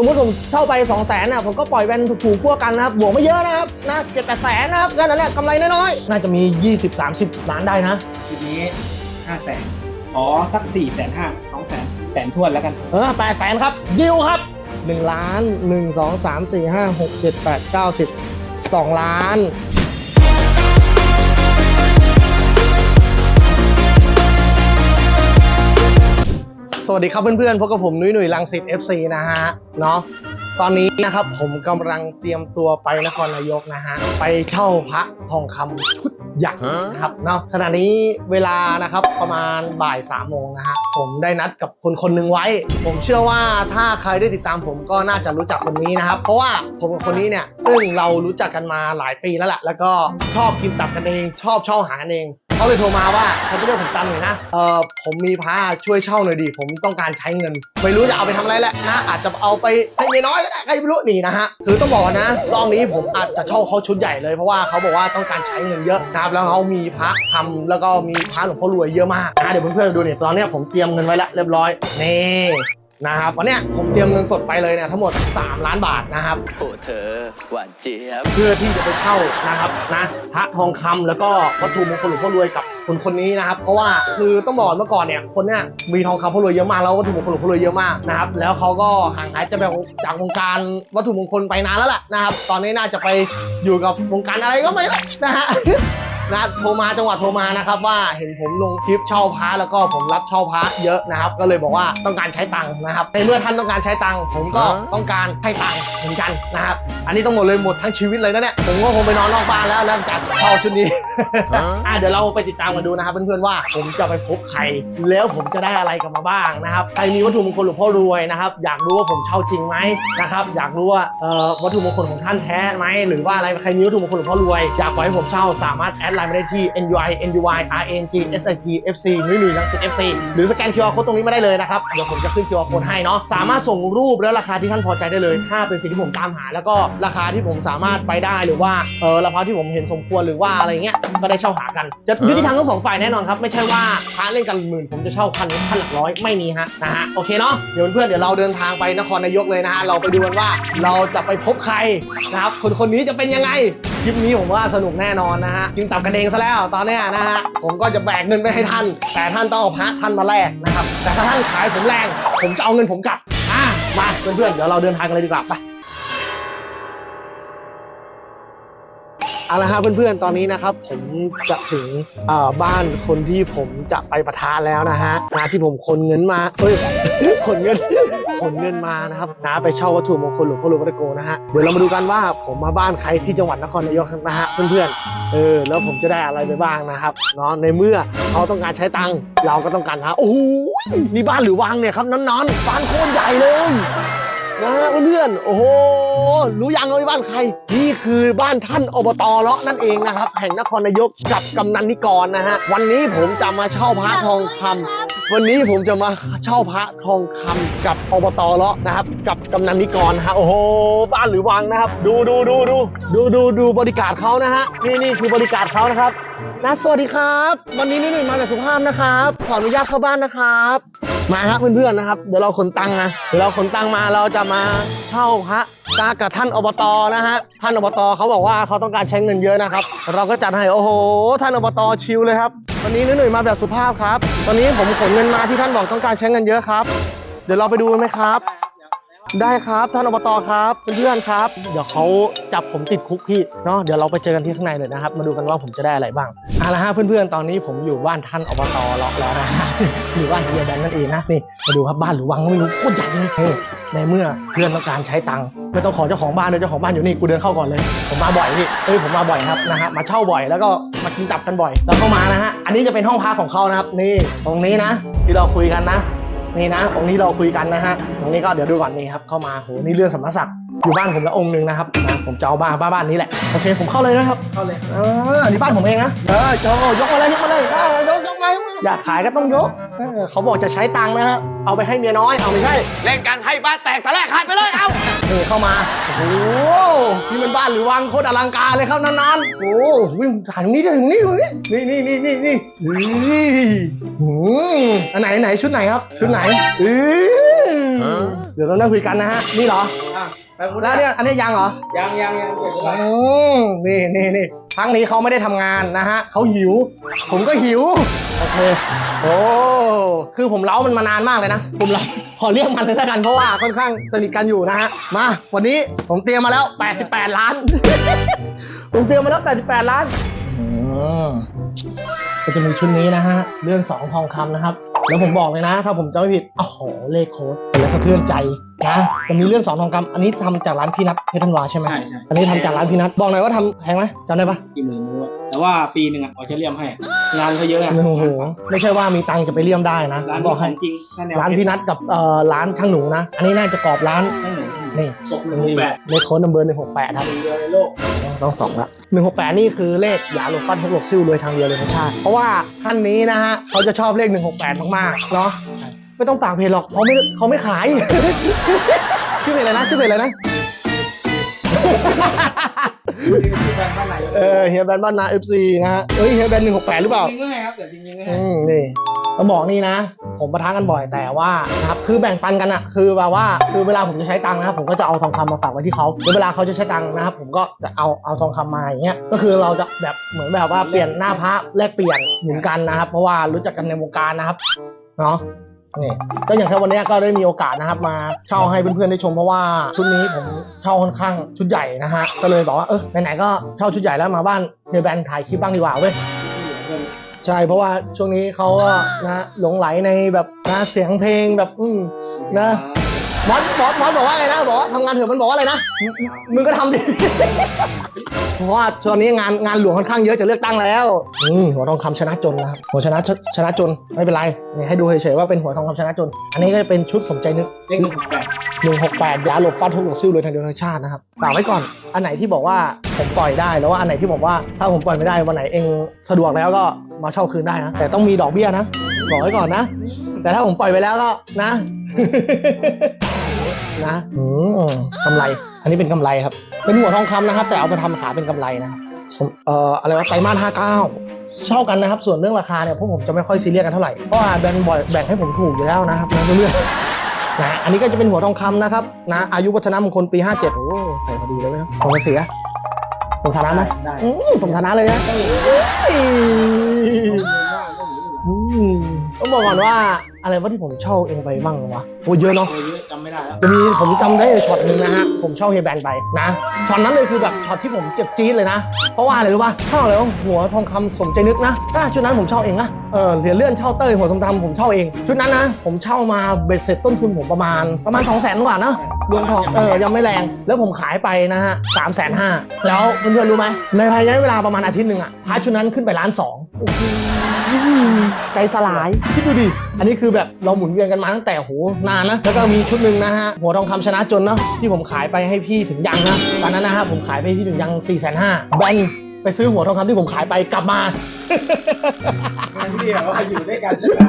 สมมติผมเช่าไป2 0 0แสนนะผมก็ปล่อยแวนถูกๆพวกกันนะครับบวกไม่เยอะนะครับนะเจ็ดแปดแสนนะครับก็นั่นแหละกำไรน้อยๆน่าจะมี 20-30 ล้านได้นะทีนี้ห้าแสนอ๋อ สักสี่แสนห้าสองแสนแสนทวนแล้วกัน เออแปดแสนครับยิวครับ1ล้าน1 2 3 4 5 6 7 8 9 10 2ล้าน สวัสดีครับเพื่อนๆพบกับผมนุ้ยหนุ่ยลังสิต FC นะฮะเนาะตอนนี้นะครับผมกำลังเตรียมตัวไปนครนายกนะฮะไปเช่าพระทองคำชุดใหญ่นะครับเนาะขณะนี้เวลานะครับประมาณบ่ายสามโมงนะฮะผมได้นัดกับคนคนหนึ่งไว้ ผมเชื่อว่าถ้าใครได้ติดตามผมก็น่าจะรู้จักคนนี้นะครับ เพราะว่าผมกับคนนี้เนี่ยซึ่งเรารู้จักกันมาหลายปีแล้วแหละแล้วก็ชอบกินตับกันเองชอบเช่าหากันเอง เขาเลยโทรมาว่าเขาจะเรียกผมตันหน่อยนะ เออผมมีพระช่วยเช่าหน่อยดิผมต้องการใช้เงิน ไม่รู้จะเอาไปทำอะไรแหละนะ อาจจะเอาไปให้เมียน้อยก็ได้ใครไม่รู้นี่นะฮะ คือต้องบอกนะรอบนี้ผมอาจจะเช่าเขาชุดใหญ่เลยเพราะว่าเขาบอกว่าต้องการใช้เงินเยอะนะครับ แล้วเขามีพระทำแล้วก็มีพระหลวงพ่อรวยเยอะมากนะเดี๋ยวเพื่อนๆดูเนี่ยตอนนี้ผมเตรียมเงินไว้แล้วเรียบร้อยนี่ นะครับวันเนี้ยผมเตรียมเงินสดไปเลยเนี่ยทั้งหมด 3 ล้านบาทนะครับโอ้เธอหวานเจี๊ยบเพื่อที่จะไปเข้านะครับนะพระทองคำแล้วก็วัตถุมงคลหลวงพ่อรวยกับคนคนนี้นะครับเพราะว่าคือต้องบอกเมื่อก่อนเนี่ยคนเนี้ยมีทองคำพ่อรวยเยอะมากแล้ววัตถุมงคลหลวงพ่อรวยเยอะมากนะครับแล้วเขาก็ห่างหายจะแบบจากวงการวัตถุมงคลไปนานแล้วแหละนะครับตอนนี้น่าจะไปอยู่กับวงการอะไรก็ไม่รู้นะฮะ นะโทรมาจังหวะโทรมานะครับว่าเห็นผมลงคลิปเช่าพระแล้วก็ผมรับเช่าพระเยอะนะครับ ก็เลยบอกว่าต้องการใช้ตังค์นะครับในเมื่อท่านต้องการใช้ตังค์ผมก็ต้องการให้ตังค์เหมือนกันนะครับอันนี้ต้องหมดเลยหมดทั้งชีวิตเลยนะเนี่ยผมก็คงไปนอนนอกบ้านแล้วแล้วจากเช่าชุดนี้อะเดี๋ยวเราไปติดตามกันดูนะครับเพื่อนๆว่าผมจะไปพบใครแล้วผมจะได้อะไรกลับมาบ้างนะครับใครมีวัตถุมงคลหลวงพ่อรวยนะครับอยากรู้ว่าผมเช่าจริงไหมนะครับอยากรู้ว่าเอ่อวัตถุมงคลของท่านแท้ไหมหรือว่าอะไรใครมีวัตถุมงคลหลวงพ่อรวยอยากปล่อยให้ผมเช่าสามารถแอดไลน์มาได้ที่ NUI NUY RNG SIT FC นุ้ยหนุ่ยลังสิต FC หรือสแกน QR Code ตรงนี้มาได้เลยนะครับ เดี๋ยวผมจะขึ้น QR Code ให้เนาะ สามารถส่งรูปแล้วราคาที่ท่านพอใจได้เลย ถ้าเป็นสิ่งที่ผมตามหา แล้วก็ราคาที่ผมสามารถไปได้หรือว่า เออราคาที่ผมเห็นสมควรหรือว่าอะไรเงี้ย ก็ได้เช่าหากัน จะยุติธรรมทั้งสองฝ่ายแน่นอนครับ ไม่ใช่ว่าพระเล่นกันหมื่นผมจะเช่าคันพันหลักร้อยไม่มีฮะ นะฮะ โอเคเนาะ เดี๋ยวเพื่อนๆเดี๋ยวเราเดินทางไปนครนายกเลยนะฮะ เราไปดูกันว่าเราจะไปพบใครนะครับ คนคนนี้จะเป็นยังไง คลิปนี้ผมว่าสนุกแน่นอนนะฮะกินตับกันเองซะแล้วตอนเนี้ยนะฮะผมก็จะแบกเงินไปให้ท่าน แต่ท่านต้องเอาพระท่านมาแลกนะครับ แต่ถ้าท่านขายผมแรงผมจะเอาเงินผมกลับอะมาเพื่อนๆเดี๋ยวเราเดินทางกันเลยดีกว่าไปเอาละครับเพื่อนๆ ตอนนี้นะครับผมจะถึงบ้านคนที่ผมจะไปประทานแล้วนะฮะนะที่ผมขนเงินมาเอ้ยขนเงิน ขนเงินมานะครับนะไปเช่าวัตถุมงคลหลวงพ่อหลวงพ่อตะโกนะฮะเดี๋ยวเรามาดูกันว่าผมมาบ้านใครที่จังหวัดนครนายกนะฮะเพื่อนๆเออแล้วผมจะได้อะไรไปบ้างนะครับเนาะในเมื่อเขาต้องการใช้ตังค์เราก็ต้องการหาโอ้โหนี่บ้านหรือวังเนี่ยครับนอนๆบ้านโคตรใหญ่เลยนะฮะเพื่อนๆโอ้โหรู้ยังว่าบ้านใคร นี่คือบ้านท่านอบตเลาะนั่นเองนะครับ แห่งนครนายกกับกำนันนิกรนะฮะ วันนี้ผมจะมาเช่าพระทองคำ วันนี้ผมจะมาเช่าพระทองคำกับอบตเลาะนะครับ กับกำนันนิกรนะฮะโอ้โหบ้านหรือวังนะครับ ดูดูดูดูดูดูดูบริการเขานะฮะนี่นี่คือบริการเขานะครับ นะสวัสดีครับ วันนี้นี่หนึ่งมาแบบสุภาพนะครับ ขออนุญาตเข้าบ้านนะครับ มาครับเพื่อนๆนะครับ เดี๋ยวเราขนตังค์นะเดี๋ยวเราขนตังค์มาเราจะมาเช่าพระตากับท่านอบตนะฮะ ท่านอบตเขาบอกว่าเขาต้องการใช้เงินเยอะนะครับ เราก็จัดให้โอ้โห ท่านอบตชิลเลยครับ วันนี้หนุ่ยๆมาแบบสุภาพครับตอนนี้ผมขนเงินมาที่ท่านบอกต้องการใช้เงินเยอะครับ เดี๋ยวเราไปดูไหมครับ ได้ครับท่านอบตครับเพื่อนๆครับ เดี๋ยวเขาจับผมติดคุกพี่เนาะเดี๋ยวเราไปเจอกันที่ข้างในเลยนะครับ มาดูกันว่าผมจะได้อะไรบ้างเอาละฮะเพื่อนๆตอนนี้ผมอยู่บ้านท่านอบตล็อกแล้วนะฮะอยู่บ้านเฮียแดนนั่นเองนะนี่มาดูครับบ้านหรือวังไม่รู้โคตรใหญ่เลยเฮ้ยในเมื่อเพื่อนต้องการใช้ตังค์ไม่ต้องขอเจ้าของบ้านเลยเจ้าของบ้านอยู่นี่กูเดินเข้าก่อนเลย ผมมาบ่อยพี่เอ้ยผมมาบ่อยครับนะฮะมาเช่าบ่อยแล้วก็มากินตับกันบ่อย แล้วเข้ามานะฮะอันนี้จะเป็นห้องพักของเขานะครับนี่ตรงนี้นะ ที่เราคุยกันนะ นี่นะองค์นี้เราคุยกันนะฮะตรงนี้ก็เดี๋ยวดูก่อนนี่ครับเข้ามาโหนี่เรื่องสำนักศักดิ์อยู่บ้านผมแล้วองค์หนึ่งนะครับนะผมจะเอาบ้านบ้านบ้านนี้แหละโอเคผมเข้าเลยนะครับเข้าเลยเอออันนี้บ้านผมเองนะเออโจยกมาเลยยกมาเลย ออยกยกมายกมาอยากขายก็ต้องยกเออเขาบอกจะใช้ตังค์นะฮะ เอาไปให้เมียน้อย เอาไม่ใช่ เล่นกันให้บ้านแตกสลายขาดไปเลยเอานี่เข้ามา โอ้โหนี่มันบ้านหรือวังโคตรอลังการเลยครับนานๆ โอ้โหวิ่งถ่ายตรงนี้ด้วยตรงนี้ตรงนี้ นี่นี่นี่นี่นี่นี่หืมอันไหนไหนชุดไหนครับ ชุดไหนอือดี๋ยวเราได้คุยกันนะฮะ นี่เหรอ อะไปพูดแล้วเนี่ยอันนี้ยังเหรอ ยังยังยังเก็บไว้อืมนี่นี่นี่ครั้งนี้เขาไม่ได้ทำงานนะฮะเขาหิว ผมก็หิว โอเค โอ้ คือผมเล้ามันมานานมากเลยนะ ผมเล้าขอเรียกมันเลยแล้วกันเพราะว่าค่อนข้างสนิทกันอยู่นะฮะ มา วันนี้ผมเตรียมมาแล้ว 88 ล้าน ผมเตรียมมาแล้ว 88 ล้านอืมก็จะมีชุดนี้นะฮะ เรื่องสองทองคำนะครับ แล้วผมบอกเลยนะ ถ้าผมจำไม่ผิดโอ้โหเลขโค้ดเป็นแล้วสะเทือนใจ นะจะมีเรื่องสองทองคำอันนี้ทำจากร้านพี่นัทเพชรธันวาใช่ไหมใช่ใช่อันนี้ทำจากร้านพี่นัทบอกหน่อยว่าทำแพงไหมจำได้ปะกี่หมื่นไม่รู้อะแต่ว่าปีหนึ่งอะเขาจะเลี่ยมให้ งานเขาเยอะอะโอ้โหไม่ใช่ว่ามีตังค์จะไปเลี่ยมได้นะร้านบนี้อกขให้องจริงถ้าแนวร้านพี่นัทกับเอ่อร้านช่างหนูนะ อันนี้น่าจะกรอบร้านนั่นหนูนี่ตกหนึ่งหกแปดเลขโค้ดนัมเบอร์หนึ่งหกแปดครับ หนึ่งเดียวในโลก ต้องสองละหนึ่งหกแปดนี่คือเลขยาหลบฟันทุกหลกซิ่วรวยทางเดียวเลยทั้งชาติ เพราะว่าท่านนี้นะฮะ เขาจะชอบเลขหนึ่งหกแปดมาก ๆ เนาะ ไม่ต้องฝากเพจหรอกเขาไม่เขาไม่ขาย ชื่อเพจอะไรนะชื่อเพจอะไรนะที่แบรนด์บ้านไหนเออเฮียแบนบ้านนาเอฟซีนะฮะเฮ้ยเฮียแบนหนึ่งหกแปดหรือเปล่า จริงๆก็ให้ครับแต่จริงๆก็ให้อืมนี่ต้องบอกนี่นะ ผมประทะกันบ่อยแต่ว่านะครับคือแบ่งปันกันอะคือแบบว่าคือเวลาผมจะใช้ตังค์นะครับผมก็จะเอาทองคำมาฝากไว้ที่เขาแล้วเวลาเขาจะใช้ตังค์นะครับผมก็จะเอาเอาทองคำมาอย่างเงี้ยก็คือเราจะแบบเหมือนแบบว่าเปลี่ยนหน้าพระแลกเปลี่ยนหมุนกันนะครับเพราะว่ารู้จักกันในวงการนะครับเนาะ นี่ก็อย่างแค่วันนี้ก็ได้มีโอกาสนะครับมาเช่าให้เพื่อนๆได้ชมเพราะว่าชุดนี้ผมเช่าค่อนข้างชุดใหญ่นะฮะก็เลยบอกว่าเออไหนๆก็เช่าชุดใหญ่แล้วมาบ้านเฮียแบนถ่ายคลิปบ้างดีกว่าเว้ยใช่เพราะว่าช่วงนี้เขาก็นะหลงไหลในแบบนะเสียงเพลงแบบอืมนะ มอสมอสมอสบอกว่าไงนะบอกว่าทำงานเถอะมันบอกว่าอะไรนะมึงมึงก็ทำดิ เพราะว่าช่วงนี้งานงานหลวงค่อนข้างเยอะจะเลือกตั้งแล้วอืมหัวทองคำชนะจนนะครับหัวชนะชนะจนไม่เป็นไรนี่ให้ดูเฉยๆว่าเป็นหัวทองคำชนะจน อันนี้ก็เป็นชุดสมใจนึก เลขหนึ่งหกแปดหนึ่งหกแปดยาหลบฟาดทุกหลงซิ่วเลยทางเดียวทางชาตินะครับฝากไว้ก่อน อันไหนที่บอกว่าผมปล่อยได้แล้วว่าอันไหนที่บอกว่าถ้าผมปล่อยไม่ได้วันไหนเองสะดวกแล้วก็มาเช่าคืนได้นะ แต่ต้องมีดอกเบี้ยนะ บอกไว้ก่อนนะ แต่ถ้าผมปล่อยไปแล้วก็นะ นะอืมกำไร อันนี้เป็นกำไรครับ เป็นหัวทองคำนะครับ แต่เอาไปทำขาเป็นกำไรนะครับสมเอ่ออะไรวะไตรมาสห้าเก้าเช่ากันนะครับ ส่วนเรื่องราคาเนี่ยพวกผมจะไม่ค่อยซีเรียสกันเท่าไหร่เพราะว่าแบ่งบ่อยแบ่งให้ผมถูกอยู่แล้วนะครับนะเรื่อยๆนะอันนี้ก็จะเป็นหัวทองคำนะครับนะอายุวัฒนมงคลปี 57โอ้ใส่พอดีเลยไหมครับสองกระเสียสมฐานะไหมได้อืมสมฐานะเลยนะเอ้ยอืม ต้องบอกก่อนว่าอะไรว่าที่ผมเช่าเองไปบ้างวะโอ้เยอะเนาะโอ้ยเยอะจำไม่ได้แล้ว จะมีผมจำได้ช็อตหนึงนะฮะ ผมเช่าเฮยแบนไปนะช็อตนั้นเลยคือแบบช็อตที่ผมเจ็บจี๊ดเลยนะ เพราะว่าอะไรรู้ป่ะเช่าแล้วหัวทองคำสมใจนึกนะอะชุดนั้นผมเช่าเองนะเออเหรียญเลื่อนเช่าเต้ยหัวทองคำผมเช่าเอง ชุดนั้นนะ ผมเช่ามาเบ็ดเสร็จต้นทุนผมประมาณประมาณ2 0 0 0 0 0กว่านะรวมทองเออยังไม่แรง แล้วผมขายไปนะฮะสามแสนห้าแล้วเพื่อนๆรู้ไหมในภายในเวลาประมาณอาทิตย์หนึ่งอะพาร์ทชุดนั้นขึ้นไปล้านสองโอ้โหใจสลายคิดดูดิ อันนี้คือแบบเราหมุนเวียนกันมาตั้งแต่โหนานนะ แล้วก็มีชุดหนึ่งนะฮะหัวทองคำชนะจนเนาะที่ผมขายไปให้พี่ถึงยังนะตอนนั้นนะฮะผมขายไปที่ถึงยัง4ี่แสนห้าแบนไปซื้อหัวทองคำที่ผมขายไปกลับมางานที่เราอยู่ด้วยกันใช่ไหม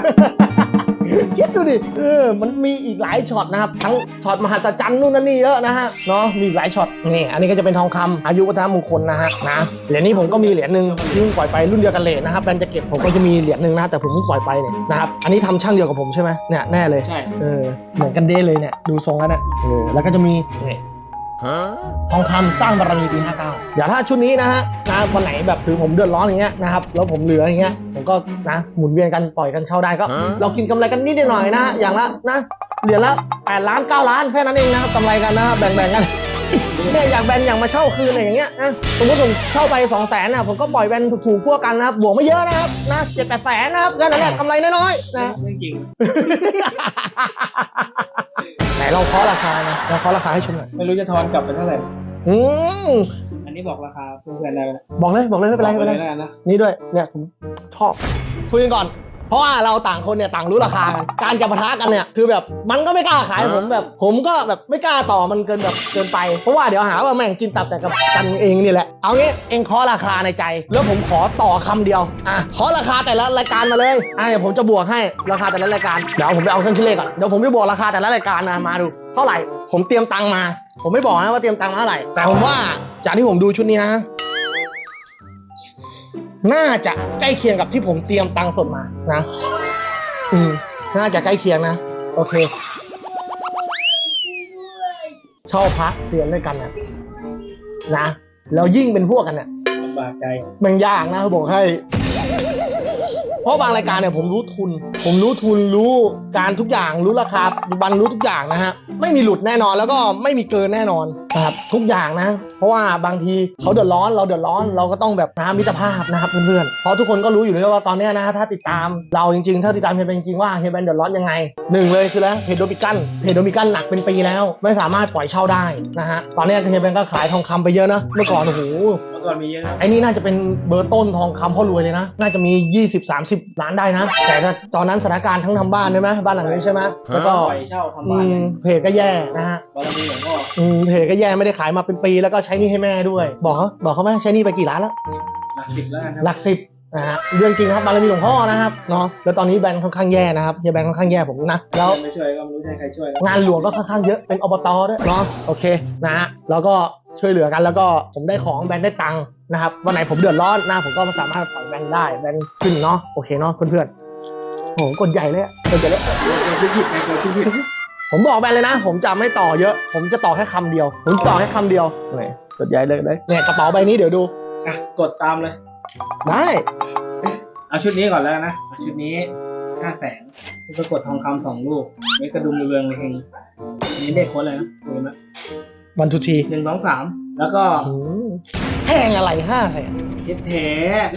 คิดดูดิเออมันมีอีกหลายช็อตนะครับ ทั้งช็อตมหัศจรรย์นู่นนั่นนี่เยอะนะฮะเนาะมีอีกหลายช็อตนี่อันนี้ก็จะเป็นทองคำอายุวัฒนมงคลนะฮะนะเหรียญนี้ผมก็มีเหรียญหนึ่งที่เพิ่งปล่อยไปรุ่นเดียวกันเลยนะครับแบนจะเก็บผมก็จะมีเหรียญหนึ่งนะแต่ผมเพิ่งปล่อยไปเนี่ยนะครับอันนี้ทำช่างเดียวกับผมใช่ไหมเนี่ยแน่เลย ใช่ เออเหมือนกันเด้เลยเนี่ยดูทรงแล้วเนี่ยเออแล้วก็จะมีนี่ ทองคำสร้างบารมีปี 59 เดี๋ยวถ้าชุดนี้นะฮะนะวันไหนแบบถือผมเดือดร้อนอย่างเงี้ยนะครับแล้วผมเหลืออย่างเงี้ยผมก็นะหมุนเวียนกันปล่อยกันเช่าได้ก็ เรากินกำไรกันนิดหน่อยนะฮะอย่างละนะเหรียญละ8ล้าน 9 ล้านแค่นั้นเองนะครับกำไรกันนะครับแบ่งๆกัน เนี่ยอยากแบนอยากมาเช่าคืนอะไรอย่างเงี้ยนะสมมติผมเช่าไป2 0 0แสนนะผมก็ปล่อยแบนถูกๆพวกกันนะครับบวกไม่เยอะนะครับนะเจ็ดแปดแสนนะครับแค่นั้นแหละกำไรน้อยๆนะ เรื่องจริง ไหนลองเคาะราคานะลองเคาะราคาให้ชมหน่อยไม่รู้จะทอนกลับไปเท่าไหร่ อืมอันนี้บอกราคาเพื่อนๆได้ไหมบอกเลยบอกเลยไม่เป็นไรไม่เป็นไร บอกลยแล้วกันนะนี่ด้วยเนี่ยผมชอบคุยกันก่อน เพราะว่าเราต่างคนเนี่ยต่างรู้ราคากันการจะปะทะกันเนี่ยคือแบบมันก็ไม่กล้าขายผมแบบ ผมก็แบบไม่กล้าต่อมันเกินแบบเกินไปเพราะว่าเดี๋ยวหาว่าแม่งกินตับแต่กับกันเองนี่แหละเอางี้เองเคาะราคาในใจ แล้วผมขอต่อคำเดียวอะเคาะราคาแต่ละรายการมาเลยอะเดี๋ยวผมจะบวกให้ราคาแต่ละรายการเดี๋ยวผมไปเอาเครื่องคิดเลขก่อนเดี๋ยวผมจะบวกราคาแต่ละรายการนะมาดู เท่าไหร่ผมเตรียมตังค์มา ผมไม่บอกนะว่าเตรียมตังค์มาเท่าไหร่แต่ผมว่าจากที่ผมดูชุดนี้นะ น่าจะใกล้เคียงกับที่ผมเตรียมตังค์สดมานะ อืม น่าจะใกล้เคียงนะ โอเคเช่าพระเสียนด้วยกันนะนะ แล้วยิ่งเป็นพวกกันเนี่ยลำบากใจมันยากนะเขาบอกให้ เพราะบางรายการเนี่ยผมรู้ทุน ผมรู้ทุนรู้การทุกอย่างรู้ราคาปัจจุบันรู้ทุกอย่างนะฮะไม่มีหลุดแน่นอนแล้วก็ไม่มีเกินแน่นอนนะครับทุกอย่างนะ เพราะว่าบางทีเขาเดือดร้อนเราเดือดร้อนเราก็ต้องแบบน้ำมิตรภาพนะครับเพื่อนๆเพราะทุกคนก็รู้อยู่แล้วว่าตอนนี้นะถ้าติดตามเราจริงๆ ถ้าติดตามเฮียแบนจริงๆว่าเฮียแบนเดือดร้อนยังไงหนึ่งเลยคือแล้วเพจโดมิกันเพจโดมิกันหนักเป็นปีแล้ว ไม่สามารถปล่อยเช่าได้นะฮะตอนนี้เฮียแบนก็ขายทองคำไปเยอะนะเมื่อก่อนโอ้โหมื่อก่อนมีเยอะนะไอ้นี่น่าจะเป็นเบอร์ต้นทองคำพ่อรวยเลยนะ น่าจะมี 20-30 ล้านได้นะ แต่ถ้าตอนนั้นสถานการณ์ทั้งทำบ้านใช่ไหมบ้านหลังนี้ใช่ไหมแล้วก็ปล่อยเช่าทำอืบ้านเลมยเพจก็แย่นะฮะบารมีหลวงพ่ออืมเพจก็แย่ไม่ได้ขายมาเป็นปีแล้วก็ใช้หนี่ให้แม่ด้วย บอกเขาบอกเขาไหมใช้หนี่ไปกี่ล้านแล้ว หลักสิบแล้วกันครับ หลักสิบนะฮะเรื่องจริงครับบารมีหลวงพ่อนะครับเนาะแล้วตอนนี้แบรนด์ค่อนข้างแย่นะครับเฮียแบรนด์ค่อนข้างแย่ผมนะแล้ว ไม่ช่วยก็ไม่รู้จะให้ใครช่วยแล้วงานหลวงก็ค่อนข้างเยอะเป็นอบตด้วยเนาะโอเคนะฮะแล้วก็ ช่วยเหลือกันแล้วก็ผมได้ของแบรนด์ได้ตังค์นะครับวันไหนผมเดือดร้อนนะผมก็สามารถปล่อยแบรนด์ได้แบรนด์ขึ้นเนาะโอเคเนาะเพื่อนๆโอ้โหกดใหญ่เลยอะกดใหญ่เลยใครเคยผิดใครเคยผิดผมบอกแบรนด์เลยนะ ผมจะไม่ต่อเยอะ ผมจะต่อแค่คำเดียว ผมต่อแค่คำเดียวนี่กดใหญ่เลยเลยเนี่ยกระเป๋าใบนี้เดี๋ยวดูอะกดตามเลย ได้เอาชุดนี้ก่อนแล้วนะเอาชุดนี้ห้าแสนก็กดทองคำสองลูกไว้กระดุมเรืองเลยเฮงอันนี้เลขโค้ดเลยนะดูนะ วันทุกทีหนึ่งสองสามแล้วก็อืมแพงอะไรห้าแสนเอสแท้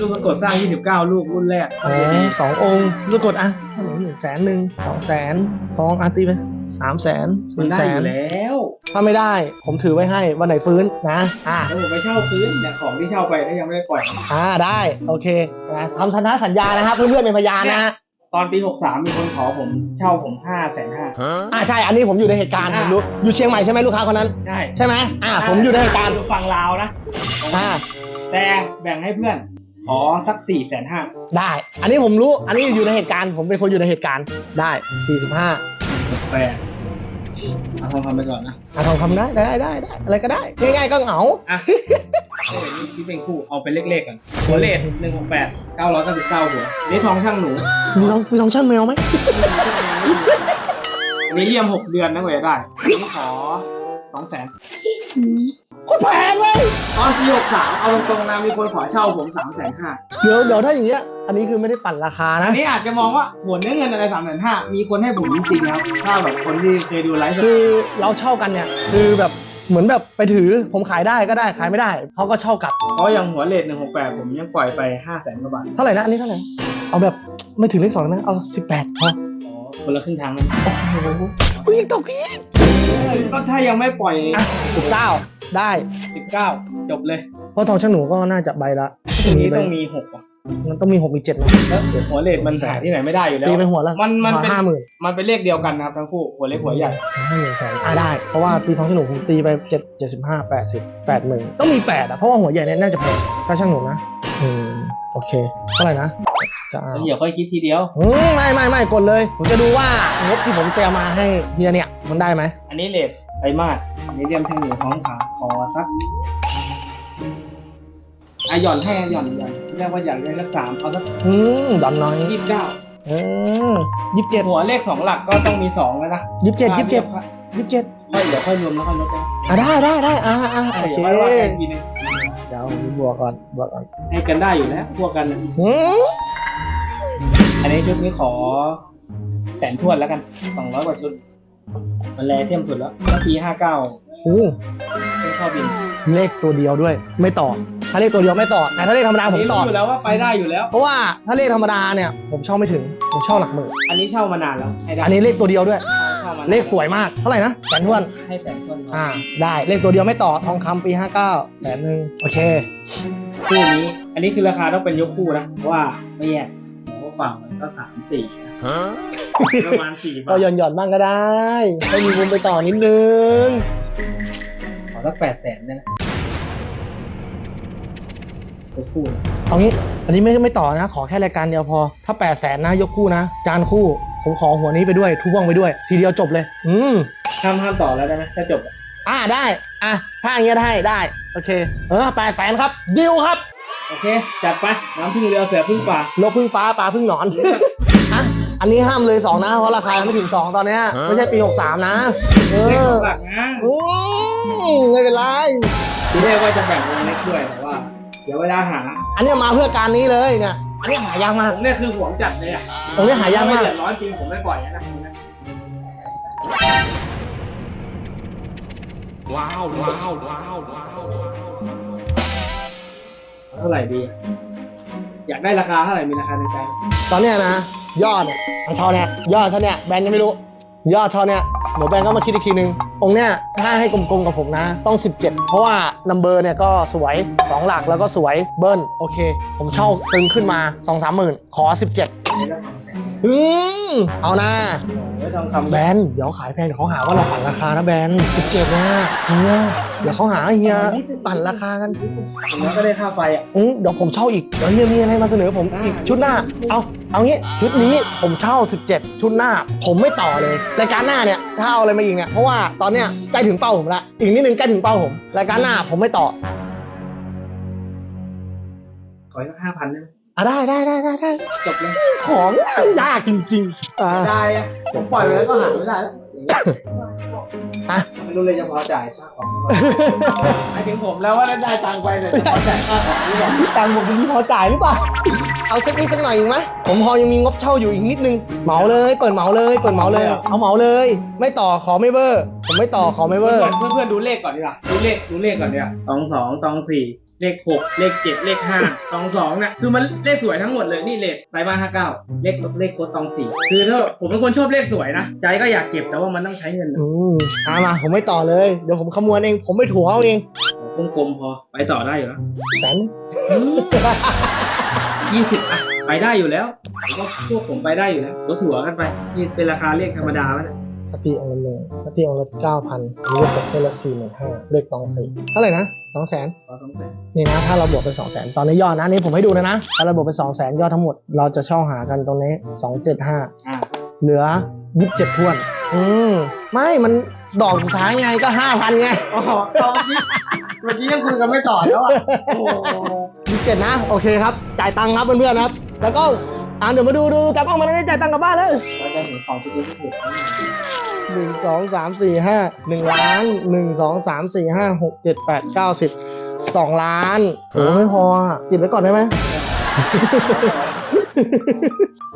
ลูกก็กดสร้างยี่สิบเก้าลูกรุ่นแรกอ๋อสององค์ลูกกดอะเท่าไหร่หนึ่งแสนหนึ่งสองแสนทองอาตีไปสามแสนมันสี่ได้แสอนยู่แล้ว ถ้าไม่ได้ผมถือไว้ให้วันไหนฟื้นนะ อ่าแล้วผมไปเช่าคืนเนี่ยของที่เช่าไปถ้ายังไม่ได้ปล่อย อ่าได้ โอเคนะทำสัญญาสัญญานะครับเพื่อนๆเป็นพยานนะฮะ ตอนปีหกสามมีคนขอผมเช่าผมห้าแสนห้าอ่าใช่ อันนี้ผมอยู่ในเหตุการณ์ผมรู้อยู่เชียงใหม่ใช่ไหมลูกค้าคนนั้น ใช่ใช่ไหมอ่า ผมอยู่ในเหตุการณ์อยู่ฝั่งลาวนะ อ่า แต่แบ่งให้เพื่อน ขอสักสี่แสนห้าได้ อันนี้ผมรู้ อันนี้อยู่ในเหตุการณ์ ผมเป็นคนอยู่ในเหตุการณ์ ได้ 45 แปด เอาทองคำไปก่อนนะอะทองคำได้ได้ได้ได้อะไรก็ได้ง่ายๆก็เหงาอะเอ้ยนี่คิดเป็นคู่เอาเป็นเลขๆกันหัวเลขหนึ่งหกแปดเก้าร้อยเก้าสิบเก้าหัวนี่ทองช่างหนูมีทองมีทองช่างแมวไหมอันนี้เลี่ยมหกเดือนนะกว่าจะได้อันนี้ขอสองแสน โคตรแพงเลย ตอนปีหกสามเอาตรงๆนะมีคนขอเช่าผมสามแสนห้าเดี๋ยวเดี๋ยวถ้าอย่างเงี้ย อันนี้คือไม่ได้ปั่นราคานะ อันนี้อาจจะมองว่าหัวเนื้อเงินอะไรสามแสนห้ามีคนให้ผมจริงๆนะครับถ้าแบบคนที่เคยดูไลฟ์สดคือเราเช่ากันเนี่ย คือแบบเหมือนแบบไปถือผมขายได้ก็ได้ขายไม่ได้เขาก็เช่ากลับ เพราะอย่างหัวเลทหนึ่งหกแปดผมยังปล่อยไปห้าแสนกว่าบาทเท่าไหร่นะอันนี้เท่าไหร่เอาแบบไม่ถึงเลขสองนะเอา18พออ๋อ คนละครึ่งทางนั้นโอ้โหกูยังตกอีกก็ถ้ายังไม่ปล่อยอะ19ได้สิบเก้าจบเลย เพราะทองช่างหนูก็น่าจะใบละทีนี้ใบต้องมีหกอะมันต้องมีหกมีเจ็ดนะแล้วหัวเลทมันหาที่ไหนไม่ได้อยู่แล้วตีไปหัวละมันมันเป็นห้าหมื่นมันเป็นเลขเดียวกันนะครับทั้งคู่หัวเล็กหัวใหญ่ห้าหมื่นแสนอ่าได้ เพราะว่าตีทองช่างหนูผมตีไปเจ็ดเจ็ดสิบห้าแปดสิบแปดหมื่นต้องมีแปดอะเพราะว่าหัวใหญ่เนี่ยน่าจะแพงถ้าช่างหนูนะอืมโอเคเท่าไหร่นะจะ เอาแล้วเดี๋ยวค่อยคิดทีเดียวอืมไม่ไม่ไม่กดเลย ผมจะดูว่างบที่ผมเตรียมมาให้เฮียเนี่ยมันได้ไหมอันนี้เลทไตรมาสอันนี้เรียมแท่งหนูท้องขาขอสักอะหย่อนให้อะหย่อนหย่อนเรียกว่าอยากได้สักสามเอาสักอืมดอนน้อยยี่สิบเก้าเออยี่สิบเจ็ดหัวเลขสองหลักก็ต้องมีสองแล้วนะยี่สิบเจ็ดยี่สิบเจ็ดยี่สิบเจ็ดค่อยเดี๋ยวค่อยรวมแล้วค่อยลดนะอะได้ได้ได้อ่าอ่าอะโอเดี๋เคยวค่อยว่ากันอีกทีนึงเดี๋ยวบวกก่อนบวกก่อนให้กันได้อยู่แล้วพวกกันอืม อันนี้ชุดนี้ขอแสนทวนแล้วกันสองร้อยกว่าชุด มันแลเทียมสุดแล้วเมื่อปีห้าเก้าอู้เป็นข้อบิน เลขตัวเดียวด้วย ไม่ต่อ ถ้าเลขตัวเดียวไม่ต่อแต่ถ้าเลขธรรมดาอันผมนี้ต่รู้ออยู่แล้วว่าไปได้อยู่แล้ว เพราะว่าถ้าเลขธรรมดาเนี่ย ผมเช่าไม่ถึง ผมเช่าหลักหมื่น อันนี้เช่ามานานแล้วให้ได้อันนี้เลขตัวเดียวด้วย เช่ามานานเลขสวยมาก เท่าไหร่นะ แสนทวน ให้แสนทวนอ่า ได้ เลขตัวเดียวไม่ต่อ ทองคำปี59แสนหนึ่งโอเค คู่นี้ อันนี้คือราคาต้องเป็นยกคู่นะเพราะว่าไม่แยกเพราะ ฝั่งมันก็สามสี่ประมาณสี่บาก็ทหย่อนหย่อนๆบ้างก็ได้ให้มีมุมไปต่อนิดนึง ขอสักแปดแสนได้นะยกคู่นะเอางี้ อันนี้ไม่ไม่ต่อนะ ขอแค่รายการเดียวพอ ถ้า8 0 0แสนนะยกคู่นะ จานคู่ ผมขอหัวนี้ไปด้วยทุบวงไปด้วย ทีเดียวจบเลย อืม ห้ามห้ามต่อแล้วได้ไหมถ้าจบอะอ่าได้ อะถ้าอย่างเงี้ยได้ได้ โอเค เออแปดแสนครับดิวครับ โอเค จัดไปน้ำพึ่งเรือเสือพึ่งป่า นกพึ่งฟ้าปลาพึ่งหนอนอะอันนี้ห้ามเลย2นะ เพราะราคายังไม่ถึง2ตอนเนี้ยไม่ใช่ปี63นะ เอเลขอสองหลักนะอืมไม่เป็นไร ทีแรกว่าจะแบ่งวงเล็กด้วยแต่ว่า เดี๋ยวเวลาหาอันเนี้ยมาเพื่อการนี้เลยเนี่ย อันนี้หายากมากผมเนี่ยคือหวงจัดเลยอะตรงนี้หายากไม่มาก เดือดร้อนจริงผมไม่ปล่อยนะนะว้าวว้าวว้าวว้าวเท่าไหร่ดี อยากได้ราคาเท่าไหร่มีราคาในใจตอนเนี้ยนะ ยอดเนี่ยเท่าเนี้ยยอดเท่าเนี้ยแบรนด์ยังไม่รู้ ยอดเท่าเนี้ยเดี๋ยวแบรนด์ก็มาคิดอีกทีนึง องค์เนี้ยถ้าให้กลมๆกับผมนะ ต้อง 17 เพราะว่านัมเบอร์เนี่ยก็สวย 2 หลักแล้วก็สวยเบิ้ลโอเค ผมเช่าตึงขึ้นมา 2 3 หมื่นขอ 17 อืมเอานะไม่ต้องทำแบรนด์เดี๋ยวขายแพงเดี๋ยวเขาหาว่าเราปั่นราคานะแบรนด์17นะเฮียเดี๋ยวเขาหาเฮียปั่นราคากันผมแล้วก็ได้ค่าไฟอะ อืมเดี๋ยวผมเช่าอีกเดี๋ยวเฮียมีอะไรมาเสนอผมอีกชุดหน้า เอาเอางี้ชุดนี้ผมเช่า 17 ชุดหน้า ผมไม่ต่อเลยรายการหน้าเนี่ยถ้าเอาอะไรมาอีกเนี่ยเพราะว่าตอนเนี้ยใกล้ถึงเป้าผมละอีกนิดนึงใกล้ถึงเป้าผมรายการหน้าผมไม่ต่อ ขออีกห้าพันได้ไหม อะได้ได้ได้ได้ได้จบเลยของยากจริงๆอ่าได้อะผมปล่อยไปแล้วก็หาไม่ได้แล้วอย่างเงี้ยฮะไม่รู้เลยจะพอจ่ายค่าของหรือเปล่าหมายถึงผมแล้วว่าได้ตังค์ไปแต่จะพอจ่ายค่าของหรือเปล่าตังค์ผมมีพอจ่ายหรือเปล่าเอาสักนิดสักหน่อยอีกไหมผมพอยังมีงบเช่าอยู่อีกนิดนึงเหมาเลย เปิดเหมาเลย เปิดเหมาเลย เอาเหมาเลย ไม่ต่อขอไม่เบอร์ ผมไม่ต่อขอไม่เบอเพื่ร์อนเพื่อนเพื่อนดูเลขก่อนดีกว่าดูเลขดูเลขก่อนดีกว่าตองสองตองสี่ เลขหกเลขเจ็ดเลขห้าตองสองเนี่ยคือมันเลขสวยทั้งหมดเลยนี่เลขไตรมาสห้าเก้าเลขเลขโค้ดตองสี่คือถ้าผมเป็นคนชอบเลขสวยนะ ใจก็อยากเก็บแต่ว่ามันต้องใช้เงินนะอืมเอามาผมไม่ต่อเลย เดี๋ยวผมคำนวณเอง ผมไม่ถั่วเอาเองกลมๆพอไปต่อได้อยู่แล้วแสนยี่สิบอะไปได้อยู่แล้วผมก็พวกผมไปได้อยู่แล้วรถถั่วกันไปนี่เป็นราคาเลขธรรมดาแล้วนะ ปฏิองค์ละหมื่นปฏิองค์ละเก้าพันหรือว่าตกเส้นละสี่หมื่นห้าเลขตองสี่เท่าไหร่นะสองแสนขอสองแสนนี่นะ ถ้าเราบวกเป็นสองแสนตอนนี้ยอดนะนี่ผมให้ดูเลยนะ ถ้าเราบวกเป็นสองแสนยอดทั้งหมด เราจะเช่าหากันตรงนี้สองเจ็ดห้าอ่าเหลือยี่สิบเจ็ดทวน อืมไม่มันดอกสุดท้ายไงก็ห้าพันไงอ๋อตอนเมื่อกี้เมื่อกี้ยังคุยกันไม่ต่อแล้วอะโอ้โหยี่สิบเจ็ดนะ โอเคครับ จ่ายตังค์ครับเพื่อนๆนะครับ แล้วก็ อ่าเดี๋ยวมาดูดูจากกล้องมาได้จ่ายตังค์กลับบ้านเลยเราจะเห็นของที่ดีที่สุดหนึ่งสองสามสี่ห้าหนึ่งล้านหนึ่งสองสามสี่ห้าหกเจ็ดแปดเก้าสิบสองล้านโอ้ไม่พออะติดไว้ก่อนได้ไหม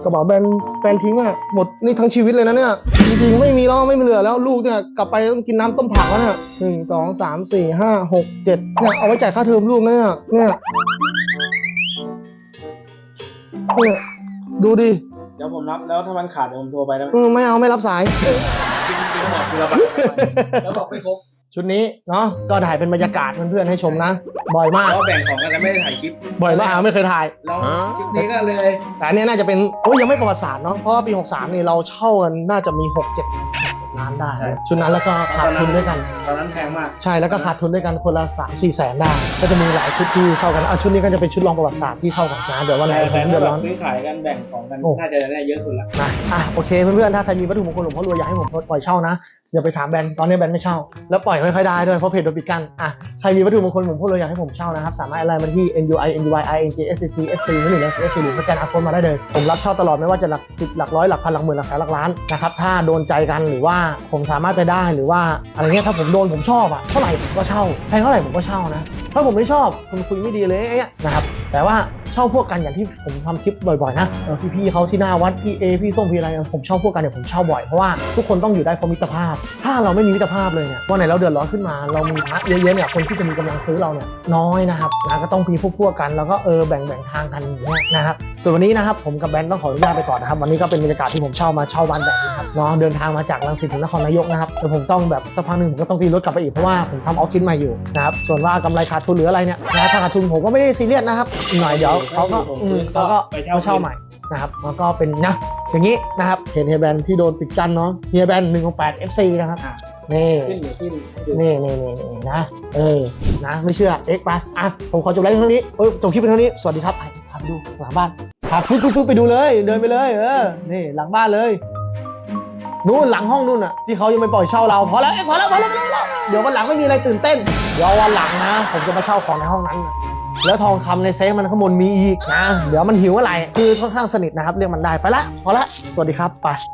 กระเป๋าแบรนด์แฟนทิ้งอะหมดนี่ทั้งชีวิตเลยนะเนี่ย จริงๆ ไม่มีแล้วไม่มีเหลือแล้วลูกเนี่ยกลับไปต้องกินน้ำต้มผักแล้วเนี่ยหนึ่งสองสามสี่ห้าหกเจ็ดเนี่ยเอาไว้จ่ายค่าเทอมลูกนะเนี่ยเนี่ยเนี่ย ดูดิเดี๋ยวผมรับแล้วถ้ามันขาดเดี๋ยวผมโทรไปแล้วเออไม่เอาไม่รับสาย จริงๆบอกคือระบาดแล้วบอกไม่ครบ ชุดนี้เนาะก็ถ่ายเป็นบรรยากาศเพื่อนๆให้ชมนะ บ่อยมากเพราะแบ่งของกันแล้วไม่ได้ถ่ายคลิปบ่อยมากไม่เคยถ่ายแล้วคลิปนี้ก็เลย แต่อันเนี้ยน่าจะเป็นโอ้ยยังไม่ประวัติศาสตร์เนาะเพราะว่าปี 63นี่เราเช่ากันน่าจะมี 6 7ล้านได้ชุดนั้นแล้วก็ขาดทุนด้วยกัน ตอนนั้นแพงมาก ใช่แล้วก็ขาดทุนด้วยกันคนละ3 4แสนได้ ก็จะมีหลายชุดที่เช่ากันเอาชุดนี้ก็จะเป็นชุดรองประวัติศาสตร์ที่เช่ากันนะเดี๋ยววันไหนแต่ผแต่มเดืถ้าอดแบร้อบนซื้อขายกันแบ่งของกันโอ้ น่าจะได้เยอะสุดละ นะอะโอเคเพื่อนๆถ้าใครมีวัตถุมงคลหลวงพ่อรวยอยากให้ผมปล่อยเช่านะ อย่าไปถามแบรนด์ตอนนี้แบรนด์ไม่เช่า แล้วปล่อยค่อยๆได้ด้วยเพราะเพจโดนปิดกั้นอะใครมีวัตถุมงคลหลวงพ่อรวยอยากให้ผมเช่านะครับ สามารถไลน์มาที่ NUI NUI ING SCT FC หนึ่ง FC หรือสแกนอาร์โค้ดมาได้เลย ผมรับเช่าตลอดไม่ว่าจะหลักสิบหลักร้อยหลักพันหลักหมื่นหลักแสนหลักล้านนะครับถ้าโดนใจกันหรือว่าผมสามารถไปได้หรือว่าอะไรเงี้ยถ้าผมโดนผมชอบอะเท่าไหร่ผมก็เช่าแพงเท่าไหร่ผมก็เช่านะถ้าผมไม่ชอบคุณคุยไม่ดีเลยไอ้เนี่ยนะครับแต่ว่า ช่าพวกกันอย่างที่ผมทำคลิปบ่อยๆนะพี่ๆเขาที่หน้าวัดพี่เอพี่ส้มพี่อะไรผมเช่าพวกกันเนี่ยผมเช่าบ่อยเพราะว่าทุกคนต้องอยู่ได้เพราะมิตรภาพ ถ้าเราไม่มีมิตรภาพเลยเนี่ยวันไหนเราเดือดร้อนขึ้นมาเรามีพระเยอะๆเนี่ยคนที่จะมีกำลังซื้อเราเนี่ยน้อยนะครับนะก็ต้องพีพวกๆกันแล้วก็เออแบ่งๆทางกันอย่างเงี้ยนะครับส่วนวันนี้นะครับผมกับแบงค์ต้องขออนุญาตไปก่อนนะครับวันนี้ก็เป็นบรรยากาศที่ผมเช่ามาเช่าบ้านแบบนี้ครับเนาะเดินทางมาจากรังสิตถึงนครนายกนะครับแต่ผมต้องแบบสักพักหนึ่งผมก็ต้องตีรถกลับไปอีกเพราะว่าผมทำออฟฟิศใหม่อยู่นะครับส่วนว่ากำไรขาดทุนหรืออะไรเนี่ยนะถ้าขาดทุนผมก็ไม่ได้ซีเรียสนะครับหน่อยเดี๋ยวเขาก็อืมเขาก็ไปเช่าใหม่นะครับแล้วก็เป็นนะอย่างนี้นะครับเห็นเฮียแบนที่โดนปิดกั้นเนาะเฮียแบนหนึ่งของแปด FC นะครับอะนี่ขึ้นอยู่ที่ดูนี่นี่นี่นี่นะเออนะไม่เชื่อเอ็กซ์ไปอะผมขอจบไลฟ์เท่านี้เอ้ยจบคลิปเท่านี้สวัสดีครับไปพาไปดูหลังบ้านพาปุ๊บปุ๊บปุ๊บไปดูเลย เดินไปเลย เออนี่หลังบ้านเลยนู่นหลังห้องนู่นอะที่เขายังไม่ปล่อยเช่าเราพอแล้วเอ็กซ์พอแล้วพอแล้วพอแล้วพอแล้วเดี๋ยววันหลังไม่มีอะไรตื่นเต้นเดี๋ยววันหลังนะ ผมจะมาเช่าของในห้องนั้นนะ แล้วทองคำในเซฟมันข้างบนมีอีกนะ เดี๋ยวมันหิวอะไร คือค่อนข้างสนิทนะครับ เรียกมันได้ไปละพอละ สวัสดีครับ ไป